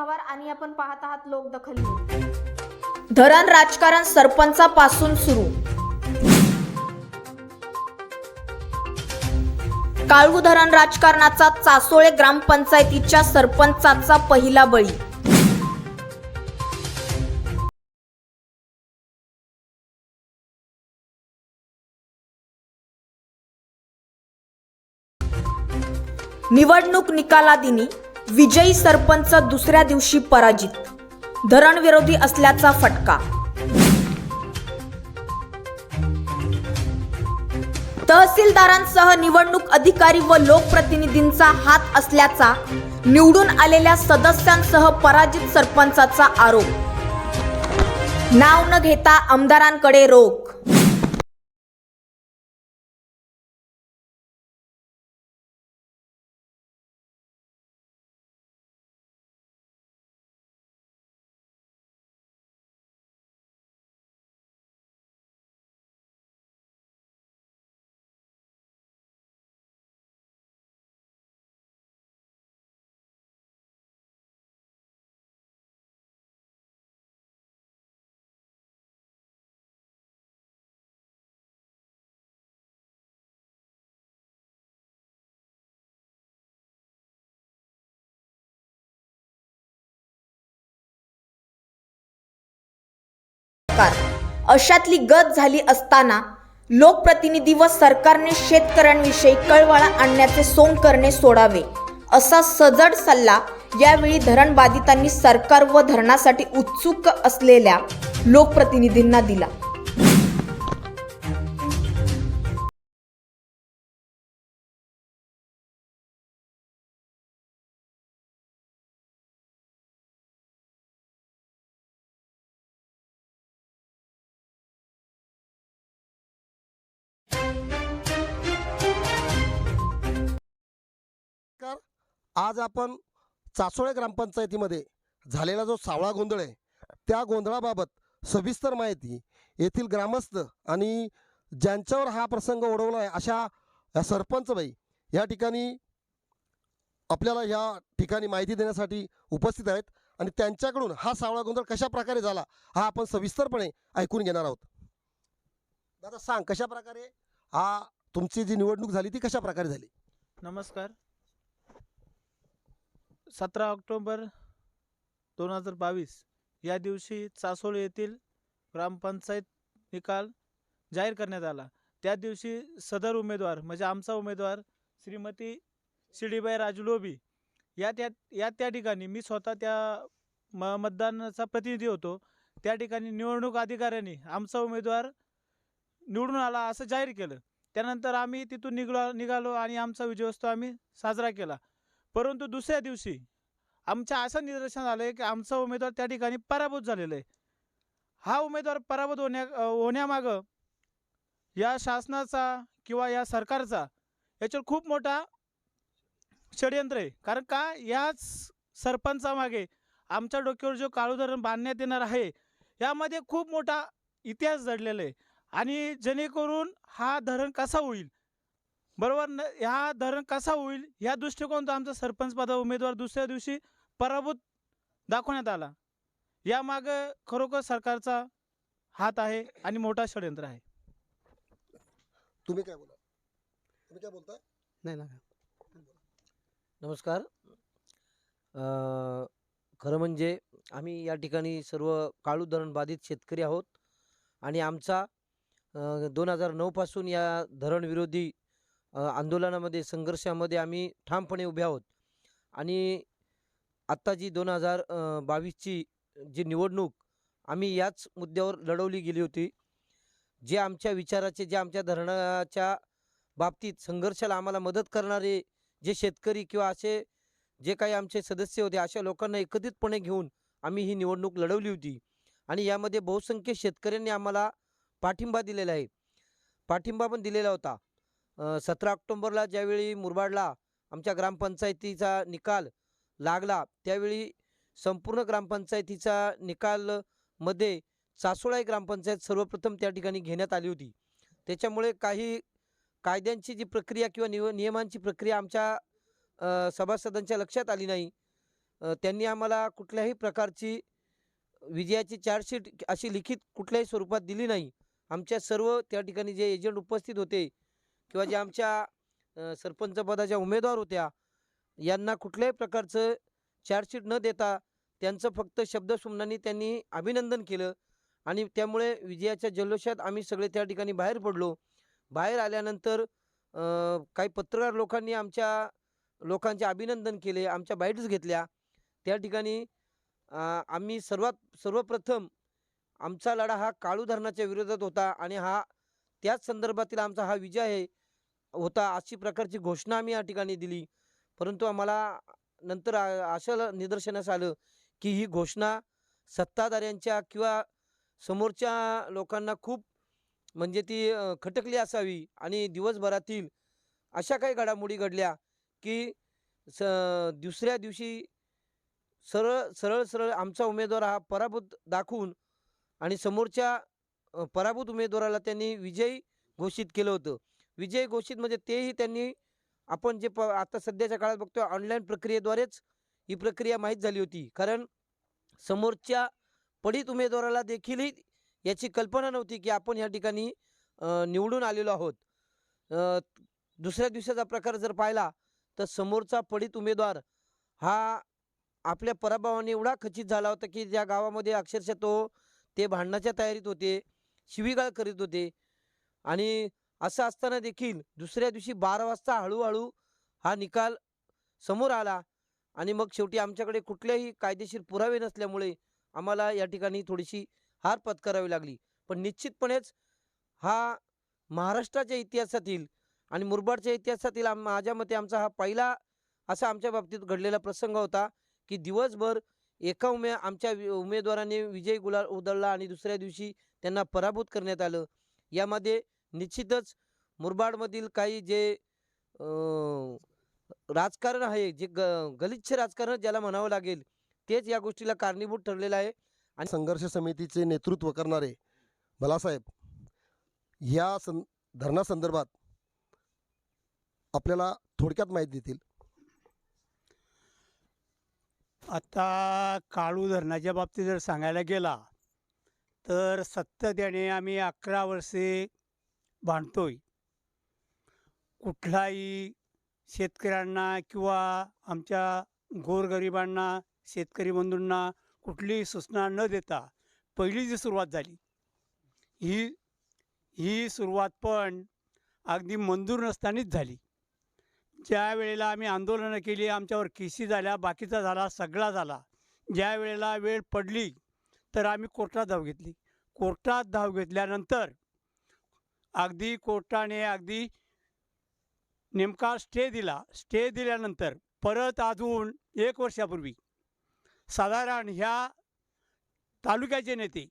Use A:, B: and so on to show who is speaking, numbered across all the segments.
A: पवार आणि आपण पाहत आहात लोकदखल धरण राजकारण सरपंचापासून सुरू. काळू धरण राजकारणाचा चासोळे ग्रामपंचायतीच्या सरपंचाचा पहिला बळी. निवडणूक निकालादिनी विजयी सरपंच दुसऱ्या दिवशी पराजित. धरणविरोधी असल्याचा फटका. तहसीलदारांसह निवडणूक अधिकारी व लोकप्रतिनिधींचा हात असल्याचा निवडून आलेल्या सदस्यांसह पराजित सरपंचाचा आरोप. नाव न घेता आमदारांकडे रोख. अशातली गत झाली असताना लोकप्रतिनिधी व सरकारने शेतकऱ्यांविषयी कळवाळा आणण्याचे सोंग करणे सोडावे असा सजड सल्ला यावेळी धरण बाधितांनी सरकार व धरणासाठी उत्सुक असलेल्या लोकप्रतिनिधींना दिला.
B: आज आपण चासोळे ग्रामपंचायतीमध्ये झालेला जो सावळा गोंधळ आहे त्या गोंधळाबाबत सविस्तर माहिती येथील ग्रामस्थ आणि ज्यांच्यावर हा प्रसंग ओढवला आहे अशा या सरपंच बाई या ठिकाणी आपल्याला या ठिकाणी माहिती देण्यासाठी उपस्थित आहेत आणि त्यांच्याकडून हा सावळा गोंधळ कशा प्रकारे झाला हा आपण सविस्तरपणे ऐकून घेणार आहोत. दादा सांग कशा प्रकारे हा तुमची जी निवडणूक झाली ती कशा प्रकारे झाली?
C: नमस्कार. सतरा ऑक्टोबर दोन हजार बावीस या दिवशी चासोळ येथील ग्रामपंचायत निकाल जाहीर करण्यात आला. त्या दिवशी सदर उमेदवार म्हणजे आमचा उमेदवार श्रीमती शिडीबाई राजू लोबी या त्या या त्या ठिकाणी मी स्वतः त्या म मतदानाचा प्रतिनिधी होतो. त्या ठिकाणी निवडणूक अधिकाऱ्यांनी आमचा उमेदवार निवडून आला असं जाहीर केलं. त्यानंतर आम्ही तिथून निघलो निघालो आणि आमचा विजयोत्सव आम्ही साजरा केला. परंतु दुसऱ्या दिवशी आमच्या असं निदर्शन आलं आहे की आमचा उमेदवार त्या ठिकाणी पराभूत झालेला आहे. हा उमेदवार पराभूत होण्या होण्यामागं या शासनाचा किंवा या सरकारचा याच्यावर खूप मोठा षडयंत्र आहे. कारण का? याच सरपंचामागे आमच्या डोक्यावर जो काळू धरण बांधण्यात येणार आहे यामध्ये खूप मोठा इतिहास जडलेला आहे. आणि जेणेकरून हा धरण कसा होईल? बरोबर? न ह्या धरण कसा होईल? या दृष्टिकोनातून आमचा सरपंच पदा उमेदवार दुसऱ्या दिवशी पराभूत दाखवण्यात आला. यामागं खरोखर सरकारचा हात आहे आणि मोठा षडयंत्र आहे.
B: तुम्ही काय बोला तुम्ही काय बोलताय
D: नाही ना नमस्कार. अ, खरं म्हणजे आम्ही या ठिकाणी सर्व काळू धरण बाधित शेतकरी आहोत. आणि आमचा दोन हजार नऊपासून या धरणविरोधी आंदोलनामध्ये संघर्षामध्ये आम्ही ठामपणे उभे आहोत. आणि आत्ता जी दोन हजार बावीसची जी निवडणूक आम्ही याच मुद्द्यावर लढवली गेली होती. जे आमच्या विचाराचे जे आमच्या धरणाच्या बाबतीत संघर्षाला आम्हाला मदत करणारे जे शेतकरी किंवा असे जे काही आमचे सदस्य होते अशा लोकांना एकत्रितपणे घेऊन आम्ही ही निवडणूक लढवली होती. आणि यामध्ये बहुसंख्य शेतकऱ्यांनी आम्हाला पाठिंबा दिलेला आहे. पाठिंबा पण दिलेला होता. सतरा ऑक्टोंबरला ज्यावेळी मुरबाडला आमच्या ग्रामपंचायतीचा निकाल लागला त्यावेळी संपूर्ण ग्रामपंचायतीचा निकालमध्ये मध्ये ग्रामपंचायत सर्वप्रथम त्या ठिकाणी घेण्यात आली होती. त्याच्यामुळे काही कायद्यांची जी प्रक्रिया किंवा निव नियमांची प्रक्रिया आमच्या सभासदांच्या लक्षात आली नाही त्यांनी आम्हाला कुठल्याही प्रकारची विजयाची चार्जशीट अशी लिखित कुठल्याही स्वरूपात दिली नाही. आमच्या सर्व त्या ठिकाणी जे एजंट उपस्थित होते किंवा जे आमच्या सरपंचपदाच्या सरपंच पदाच्या उमेदवार होत्या यांना कुठल्याही प्रकारचं चार्जशीट न देता त्यांचं फक्त शब्दसुमनांनी त्यांनी अभिनंदन केलं. आणि त्यामुळे विजयाच्या जल्लोषात आम्ही सगळे त्या ठिकाणी बाहेर पडलो. बाहेर आल्यानंतर काही पत्रकार लोकांनी आमच्या लोकांचे अभिनंदन केले आमच्या बाईट्स घेतल्या. त्या ठिकाणी आम्ही सर्वात सर्वप्रथम आमचा लढा हा काळू धरणाच्या विरोधात होता आणि हा त्याच संदर्भातील आमचा हा विजय आहे. होता अशी प्रकारची घोषणा आम्ही या ठिकाणी दिली. परंतु आम्हाला नंतर असं निदर्शनास आलं की ही घोषणा सत्ताधाऱ्यांच्या किंवा समोरच्या लोकांना खूप म्हणजे ती खटकली असावी आणि दिवसभरातील अशा काही घडामोडी घडल्या की स दुसऱ्या दिवशी सरळ सरळ सरळ आमचा उमेदवार हा पराभूत दाखवून आणि समोरच्या पराभूत उमेदवाराला त्यांनी विजयी घोषित केलं होतं. विजय घोषित म्हणजे तेही त्यांनी आपण जे प आता सध्याच्या काळात बघतो ऑनलाईन प्रक्रियेद्वारेच ही प्रक्रिया माहीत झाली होती. कारण समोरच्या पडीत उमेदवाराला देखीलही याची कल्पना नव्हती की आपण या ठिकाणी निवडून आलेलो आहोत. दुसऱ्या दिवसाचा प्रकार जर पाहिला तर समोरचा पडीत उमेदवार हा आपल्या पराभवाने एवढा खचित झाला होता की ज्या गावामध्ये अक्षरशः तो ते भांडणाच्या तयारीत होते शिवीगाळ करीत होते. आणि असं असताना देखील दुसऱ्या दिवशी बारा वाजता हळूहळू हा निकाल समोर आला. आणि मग शेवटी आमच्याकडे कुठलेही कायदेशीर पुरावे नसल्यामुळे आम्हाला या ठिकाणी थोडीशी हार पत्करावी लागली. पण निश्चितपणेच हा महाराष्ट्राच्या इतिहासातील आणि मुरबाडच्या इतिहासातील आम माझ्या मते आमचा हा पहिला असा आमच्या बाबतीत घडलेला प्रसंग होता की दिवसभर एका उमे आमच्या उमेदवाराने विजय गुलाल उधळला आणि दुसऱ्या दिवशी त्यांना पराभूत करण्यात आलं. यामध्ये निश्चितच मुरबाडमधील काही जे अं, राजकारण आहे जे ग गलिच्छ राजकारण ज्याला म्हणावं लागेल तेच या गोष्टीला कारणीभूत ठरलेलं आहे.
B: आणि संघर्ष समितीचे नेतृत्व करणारे भलासाहेब ह्या सं धरणासंदर्भात आपल्याला थोडक्यात माहिती देतील.
E: आता काळू धरणाच्या बाबतीत जर सांगायला गेला तर सत्तत्याने आम्ही अकरा वर्षे बांधतोय कुठलाही शेतकऱ्यांना किंवा आमच्या गोरगरिबांना शेतकरी बंधूंना कुठलीही सूचना न देता पहिली जी सुरुवात झाली ही ही सुरुवात पण अगदी मंजूर नसतानीच झाली. ज्या वेळेला आम्ही आंदोलनं केली आमच्यावर केसी झाल्या बाकीचा झाला सगळा झाला ज्या वेळेला वेळ पडली तर आम्ही कोर्टात धाव घेतली. कोर्टात धाव घेतल्यानंतर अगदी कोर्टाने अगदी नेमका स्टे दिला. स्टे दिल्यानंतर परत अजून एक वर्षापूर्वी साधारण ह्या तालुक्याचे नेते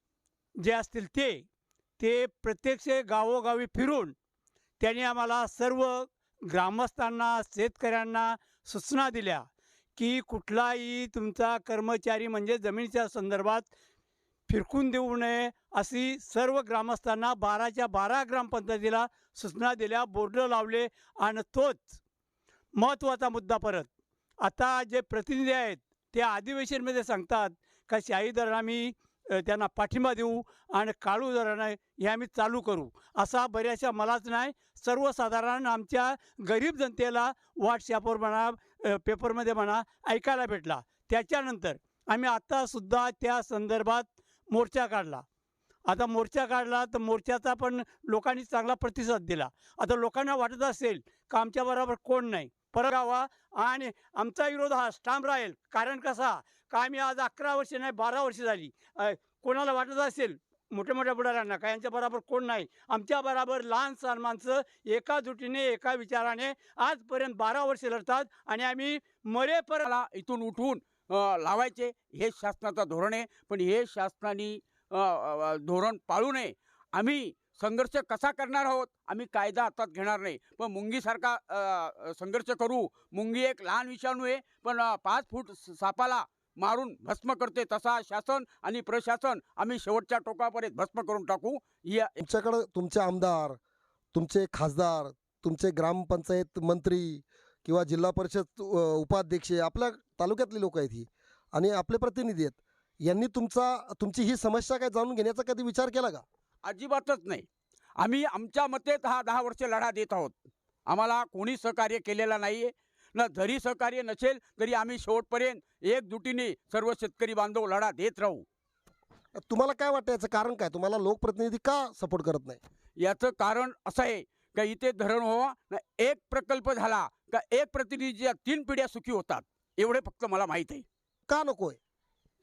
E: जे असतील ते ते प्रत्यक्ष गावोगावी फिरून त्यांनी आम्हाला सर्व ग्रामस्थांना शेतकऱ्यांना सूचना दिल्या की कुठलाही तुमचा कर्मचारी म्हणजे जमिनीच्या संदर्भात फिरकून देऊ नये अशी सर्व ग्रामस्थांना बाराच्या बारा ग्रामपंचायतीला सूचना दिल्या बोर्ड लावले आणि तोच महत्त्वाचा मुद्दा परत. आता जे प्रतिनिधी आहेत ते अधिवेशनमध्ये सांगतात का शाही धरण आम्ही त्यांना पाठिंबा देऊ आणि काळू धरण हे आम्ही चालू करू. असा बऱ्याचशा मलाच नाही सर्वसाधारण आमच्या गरीब जनतेला व्हॉट्सॲपवर म्हणा पेपरमध्ये म्हणा ऐकायला भेटला. त्याच्यानंतर आम्ही आत्तासुद्धा त्या संदर्भात मोर्चा काढला. आता मोर्चा काढला तर मोर्चाचा पण लोकांनी चांगला प्रतिसाद दिला. आता लोकांना वाटत असेल का आमच्याबरोबर कोण नाही? परत गावा आणि आमचा विरोध हा स्टाम राहील. कारण कसा? का आम्ही आज अकरा वर्ष नाही बारा वर्ष झाली. कोणाला वाटत असेल? मोठ्या मोठ्या बुडाऱ्यांना काय यांच्या बरोबर कोण नाही? आमच्या बरोबर लहान सहान माणसं एका जुटीने एका विचाराने आजपर्यंत बारा वर्ष लढतात आणि आम्ही मरेपर्यंत
F: इथून उठून लावायचे. हे शासनाचं धोरण आहे. पण हे शासनाने धोरण पाळू नये. आम्ही संघर्ष कसा करणार आहोत? आम्ही कायदा हातात घेणार नाही. पण मुंगीसारखा संघर्ष करू. मुंगी एक लहान विषाणू आहे. पण पाच फूट सापाला मारून भस्म करते. तसा शासन आणि प्रशासन आम्ही शेवटच्या टोकापर्यंत भस्म करून टाकू. या
B: तुमच्याकडं तुमचे आमदार तुमचे खासदार तुमचे ग्रामपंचायत मंत्री किंवा जिल्हा परिषद उपाध्यक्ष आपल्या तालुक्यातली लोक आहेत ही. आणि आपले प्रतिनिधी आहेत. यांनी तुमचा तुमची ही समस्या काय जाणून घेण्याचा कधी विचार केला का?
F: अजिबातच नाही. आम्ही आमच्या मते दहा दहा वर्ष लढा देत आहोत. आम्हाला कोणी सहकार्य केलेला नाही आहे न जरी सहकार्य नसेल तरी आम्ही शेवटपर्यंत एकजुटीने सर्व शेतकरी बांधव लढा देत राहू.
B: तुम्हाला काय वाटतं? याचं कारण काय? तुम्हाला लोकप्रतिनिधी का सपोर्ट करत नाही?
F: याचं कारण असं आहे का इथे धरण व्हावं? ना एक प्रकल्प झाला का एक प्रतिनिधीच्या तीन पिढ्या सुखी होतात. एवढे फक्त मला माहीत आहे.
B: का नकोय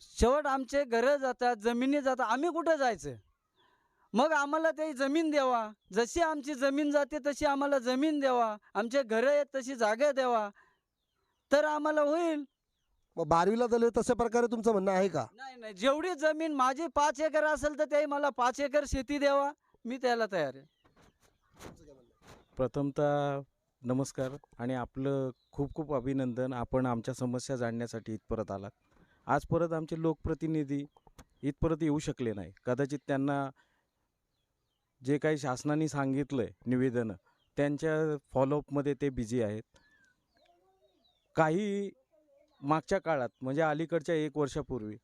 G: शेवट आमचे घरं जातात जमिनी जातात आम्ही कुठं जायचं? मग आम्हाला ते जमीन द्यावा. जशी आमची जमीन जाते तशी आम्हाला जमीन द्यावा. आमचे घरं आहेत तशी जागा द्यावा. तर आम्हाला होईल.
B: मग बारवीला झाले तशा प्रकारे तुमचं म्हणणं आहे का?
G: नाही नाही. जेवढी जमीन माझी पाच एकर असेल तर ते मला पाच एकर शेती द्यावा. मी त्याला तयार आहे.
H: प्रथमतः नमस्कार आणि आपलं खूप खूप अभिनंदन. आपण आमच्या समस्या जाणण्यासाठी इथपर्यंत आलात. आज परत आमचे लोकप्रतिनिधी इथपर्यंत येऊ शकले नाही. कदाचित त्यांना जे काही शासनाने सांगितलं आहे निवेदनं त्यांच्या फॉलोअपमध्ये ते बिझी आहेत. काही मागच्या काळात म्हणजे अलीकडच्या एक वर्षापूर्वी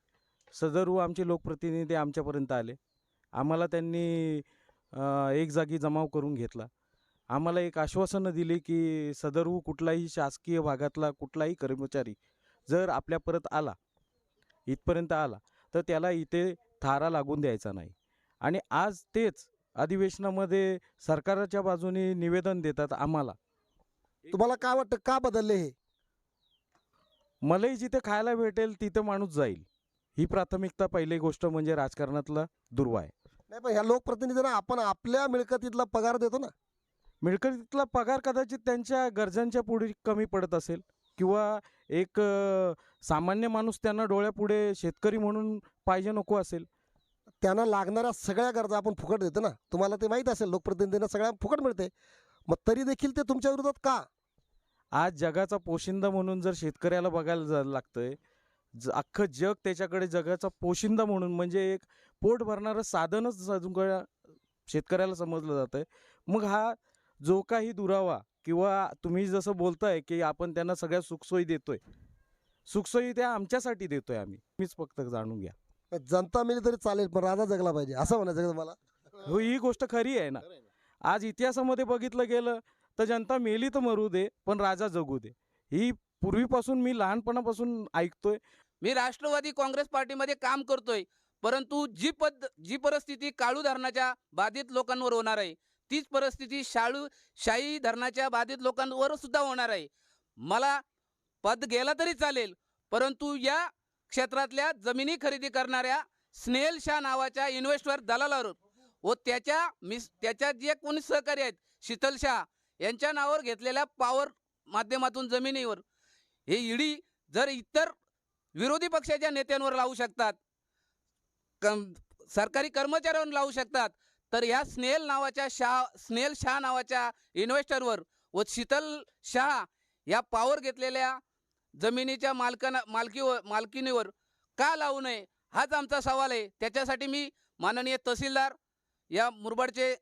H: सदरू आमचे लोकप्रतिनिधी आमच्यापर्यंत आले. आम्हाला त्यांनी एक जागी जमाव करून घेतला. आम्हाला एक आश्वासनं दिली की सदरू कुठलाही शासकीय भागातला कुठलाही कर्मचारी जर आपल्या परत आला इथपर्यंत आला तर त्याला इथे थारा लागून द्यायचा नाही. आणि आज तेच अधिवेशनामध्ये सरकारच्या बाजूने निवेदन देतात आम्हाला.
B: तुम्हाला काय वाटतं का बदलले हे?
H: मलाही जिथे खायला भेटेल तिथं माणूस जाईल. ही प्राथमिकता पहिली गोष्ट म्हणजे राजकारणातला दुर्वा आहे
B: नाही पण ह्या लोकप्रतिनिधींना आपण आपल्या मिळकतीतला पगार देतो ना.
H: मिळकतीतला पगार कदाचित त्यांच्या गरजांच्या पुढे कमी पडत असेल. किंवा एक सामान्य माणूस त्यांना डोळ्यापुढे शेतकरी म्हणून पाहिजे नको असेल.
B: त्यांना लागणाऱ्या सगळ्या गरजा आपण फुकट देतो ना. तुम्हाला ते माहीत असेल लोकप्रतिनिधींना सगळ्या फुकट मिळते. मग तरी देखील ते तुमच्या विरोधात का?
H: आज जगाचा पोशिंदा म्हणून जर शेतकऱ्याला बघायला जा लागतंय ज अख्खं जग त्याच्याकडे जगाचा पोशिंदा म्हणून म्हणजे एक पोट भरणारं साधनच सगळ्या शेतकऱ्याला समजलं जातं मग हा जो काही दुरावा किंवा तुम्ही जसं बोलताय की आपण त्यांना सगळ्या सुखसोयी देतोय. सुखसोयी त्या आमच्यासाठी देतोय आम्ही. मीच फक्त जाणून घ्या.
B: जनता मेली तरी चालेल पण राजा जगला पाहिजे. असं म्हणायचं का तुम्हाला?
H: हो ही गोष्ट खरी आहे ना. आज इतिहासामध्ये बघितलं गेलं तर जनता मेली तर मरू दे पण राजा जगू दे. ही पूर्वीपासून मी लहानपणापासून ऐकतोय.
I: मी राष्ट्रवादी काँग्रेस पार्टीमध्ये काम करतोय परंतु जी पद जी परिस्थिती काळू धरणाच्या बाधित लोकांवर होणार आहे तीच परिस्थिती शाळू शाही धरणाच्या बाधित लोकांवर सुद्धा होणार आहे. मला पद गेला तरी चालेल परंतु या क्षेत्रातल्या जमिनी खरेदी करणाऱ्या स्नेहल शाह नावाच्या इन्व्हेस्टर दलालावर व त्याच्या मिस त्याच्या जे कोणी सहकारी आहेत शीतल शाह यांच्या नावावर घेतलेल्या पॉवर माध्यमातून जमिनीवर. हे ईडी जर इतर विरोधी पक्षाच्या नेत्यांवर लावू शकतात कम सरकारी कर्मचाऱ्यांवर लावू शकतात तर ह्या स्नेल नावाच्या शाह स्नेल शाह नावाच्या इन्व्हेस्टरवर व शीतल शाह या पावर घेतलेल्या जमिनीच्या मालकाना मालकीवर मालकीनीवर का लावू नये हाच आमचा सवाल आहे. त्याच्यासाठी मी माननीय तहसीलदार या मुरबाडचे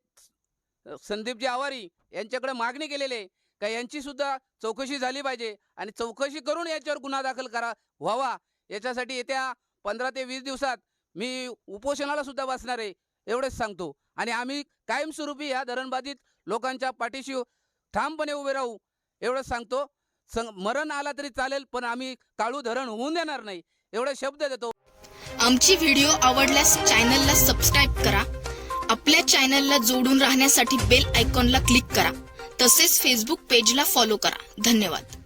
I: संदीपजी आवारी यांच्याकडे मागणी केलेली आहे का यांचीसुद्धा चौकशी झाली पाहिजे आणि चौकशी करून याच्यावर गुन्हा दाखल करा व्हावा. याच्यासाठी येत्या पंधरा ते वीस दिवसात मी उपोषणाला सुद्धा बसणार आहे. एवढंच सांगतो. आणि आम्ही कायमस्वरूपी या धरणबाधित लोकांच्या पाठीशी ठामपणे उभे राहू एवढंच सांगतो. सं मरण आला तरी चालेल पण आम्ही काळू धरण होऊन देणार नाही एवढा शब्द देतो.
J: आमची व्हिडिओ आवडल्यास चॅनलला सबस्क्राईब करा. आपल्या चॅनलला जोडून राहण्यासाठी बेल आयकॉनला क्लिक करा. तसेच फेसबुक पेजला फॉलो करा. धन्यवाद.